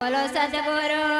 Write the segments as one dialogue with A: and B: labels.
A: Hola, Santa Coro.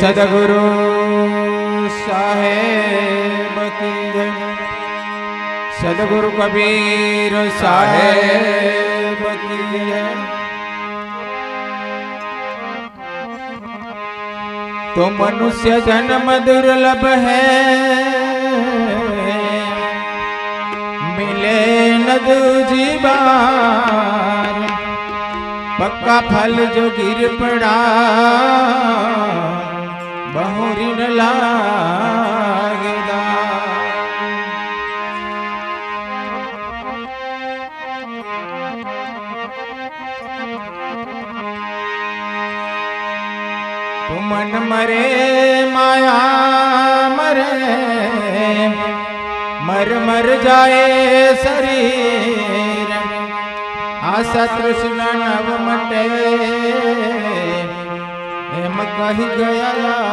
A: सदगुरु साहेब की सदगुरु कबीर साहेब की तो मनुष्य जन्म दुर्लभ है। मिले न दूजी बार। पक्का फल जो गिर पड़ा। बहु ऋण लागेगा तो मन मरे माया मरे मर मर जाए शरीर आशा तृष्णा नव मटे એમ કહી ગયા